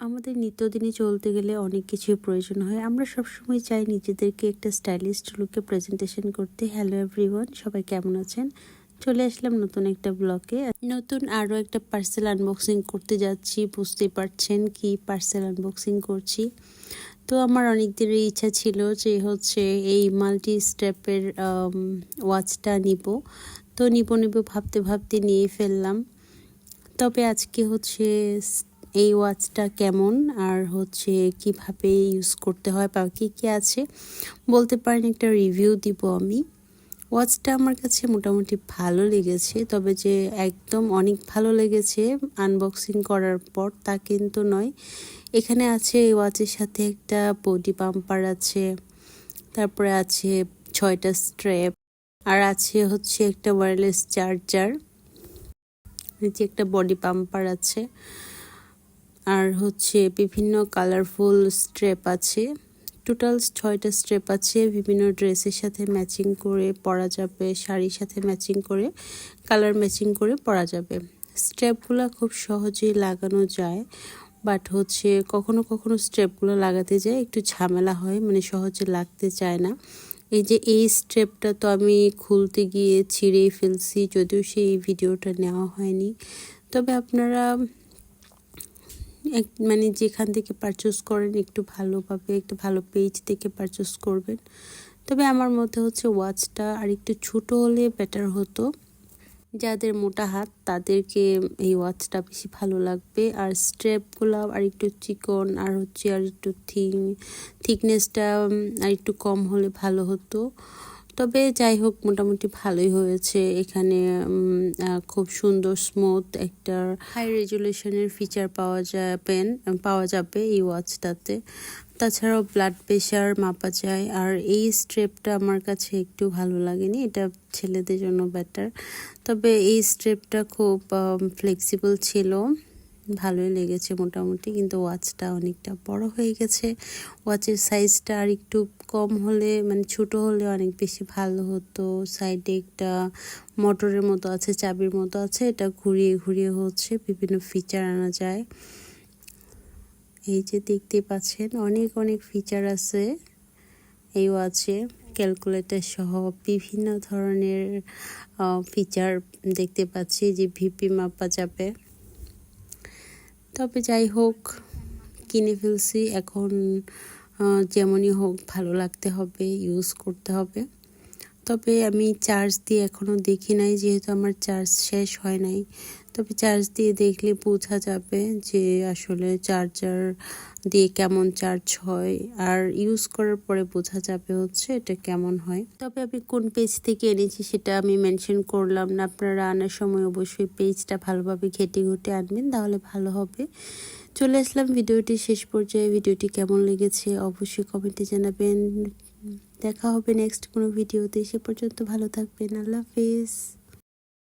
আমাদের নিত্যদিনে চলতে গেলে অনেক কিছুই প্রয়োজন হয়। আমরা সবসময় চাই নিজেদেরকে একটা স্টাইলিস্ট লুকে প্রেজেন্টেশন করতে। হ্যালো এভরিওয়ান সবাই কেমন আছেন? চলে আসলাম নতুন একটা ব্লকে নতুন আরও একটা পার্সেল আনবক্সিং করতে যাচ্ছি। বুঝতেই পারছেন কি পার্সেল আনবক্সিং করছি। তো আমার অনেক দিনের ইচ্ছা ছিল যে হচ্ছে এই মাল্টি স্টেপের ওয়াচটা নিব। তো নিব নিব ভাবতে ভাবতে নিয়ে ফেললাম। তবে আজকে হচ্ছে এই ওয়াচটা কেমন? আর হচ্ছে কীভাবে ইউজ করতে হয় বা কী কী আছে? বলতে পারেন একটা রিভিউ দিব আমি। ওয়াচটা আমার কাছে মোটামুটি ভালো লেগেছে, তবে যে একদম অনেক ভালো লেগেছে আনবক্সিং করার পর তা কিন্তু নয়। এখানে আছে এই ওয়াচের সাথে একটা বডি পাম্পার আছে, তারপরে আছে ছয়টা স্ট্র্যাপ আর আছে হচ্ছে একটা ওয়্যারলেস চার্জার যে একটা বডি পাম্পার আছে। আর হচ্ছে বিভিন্ন কালারফুল স্ট্রেপ আছে। টোটাল ছয়টা স্ট্রেপ আছে, বিভিন্ন ড্রেসের সাথে ম্যাচিং করে পরা যাবে, শাড়ির সাথে ম্যাচিং করে কালার ম্যাচিং করে পরা যাবে। স্ট্রেপগুলো খুব সহজেই লাগানো যায় বাট হচ্ছে কখনো কখনো স্ট্রেপগুলো লাগাতে যায় একটু ঝামেলা হয় মানে সহজে লাগতে চায় না। এই যে এই স্ট্রেপটা তো আমি খুলতে গিয়ে ছিঁড়েই ফেলছি, যদিও সেই ভিডিওটা নেওয়া হয়নি। তবে আপনারা এক মানে যেখান থেকে পারচেস করেন, একটু ভালোভাবে, একটু ভালো পেজ থেকে পারচেস করবেন। তবে আমার মধ্যে হচ্ছে ওয়াচটা আর একটু ছোটো হলে বেটার হতো। যাদের মোটা হাত, তাদেরকে এই ওয়াচটা বেশি ভালো লাগবে। আর স্ট্রেপগুলো আর একটু চিকন, আর হচ্ছে আর একটু থিং থিকনেসটা আর একটু কম হলে ভালো হতো। তবে যাই হোক, মোটামুটি ভালোই হয়েছে। এখানে খুব সুন্দর স্মুথ একটা হাই রেজুলেশনের ফিচার পাওয়া যাবেন পাওয়া যাবে এই ওয়াচটাতে তাছাড়াও ব্লাড প্রেশার মাপা যায়। আর এই স্ট্রেপটা আমার কাছে একটু ভালো লাগেনি, এটা ছেলেদের জন্য বেটার তবে এই স্ট্রেপটা খুব ফ্লেক্সিবল ছিল। ভালোই লেগেছে মোটামুটি, কিন্তু ওয়াচটা অনেকটা বড় হয়ে গেছে। ওয়াচের সাইজটা আর একটু কম হলে মানে ছোট হলে অনেক বেশি ভালো হতো। সাইডে একটা মোটরের মতো আছে, চাবির মতো আছে, এটা ঘুরিয়ে ঘুরিয়ে হচ্ছে, বিভিন্ন ফিচার আনা যায়। এই যে দেখতে পাচ্ছেন, অনেক অনেক ফিচার আছে এই ওয়াচে ক্যালকুলেটর সহ বিভিন্ন ধরনের ফিচার দেখতে পাচ্ছি, যে ভিপি মাপা যাবে। তবে যাই হোক কিনে ফেলছি। এখন যেমনই হোক ভালো লাগতে হবে ইউজ করতে হবে। তবে আমি চার্জ দিয়ে এখনও দেখি নাই, যেহেতু আমার চার্জ শেষ হয় নাই। তবে চার্জ দিয়ে দেখলে বোঝা যাবে যে আসলে চার্জার দিয়ে কেমন চার্জ হয়। আর ইউজ করার পরে বোঝা যাবে হচ্ছে এটা কেমন হয়। তবে আমি কোন পেজ থেকে এনেছি সেটা আমি মেনশন করলাম না। আপনারা আনার সময় অবশ্যই পেজটা ভালোভাবে ঘেটে ঘুটে আনবেন, তাহলে ভালো হবে। চলে আসলাম ভিডিওটি শেষ পর্যায়ে। ভিডিওটি কেমন লেগেছে অবশ্যই কমেন্টে জানাবেন। দেখা হবে নেক্সট কোনো ভিডিওতে সে পর্যন্ত ভালো থাকবেন। আল্লাহ হাফিজ।